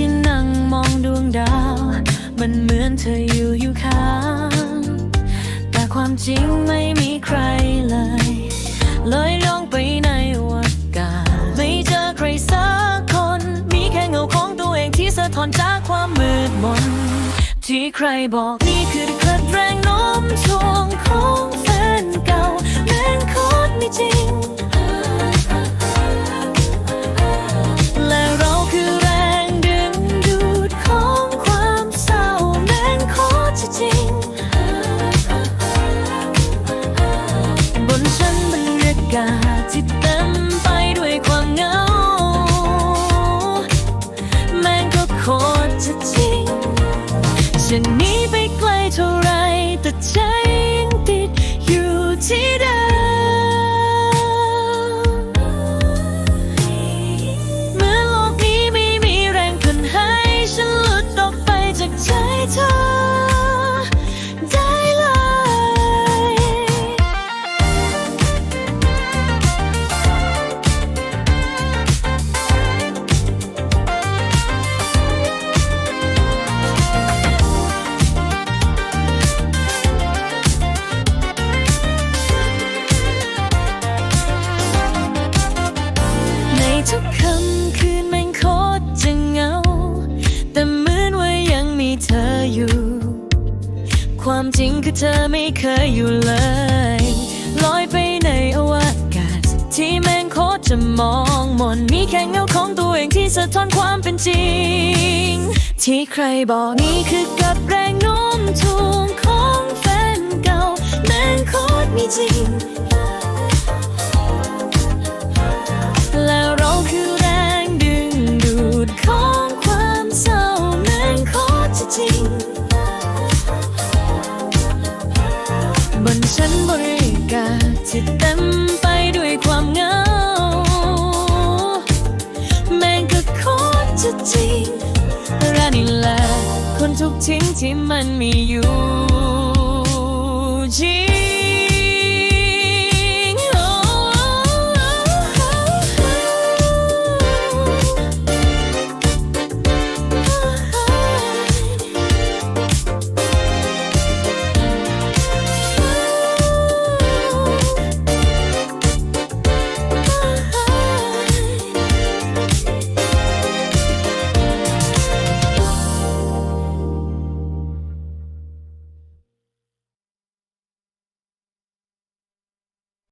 ที่นั่งมองดวงดาว มันเหมือนเธออยู่อยู่ข้าง แต่ความจริงไม่มีใครเลยลอยลงไปในวากาศไม่เจอใครสักคน มีแค่เงาของตัวเองที่สะท้อนจากความมืดมน ที่ใครบอกนี่คือคลัดแรงโน้มถ่วงของแฟนเก่าแม่นโคตรไม่จริง อยู่ ทุกคำคืนแม่งโคตรจะเงา แต่เหมือนว่ายังมีเธออยู่ ความจริงคือเธอไม่เคยอยู่เลย ลอยไปในอวกาศ ที่แม่งโคตรจะมองมนมีแค่เงาของตัวเองที่สะท้อนความเป็นจริง ที่ใครบอกนี่คือกับแรงโน้มถ่วงของ จริง บนชั้นบริการที่เต็มไปด้วยความเหงา แม่งก็โคตรจะจริงและนี่แหละคนทุกทิ้งที่มันมีอยู่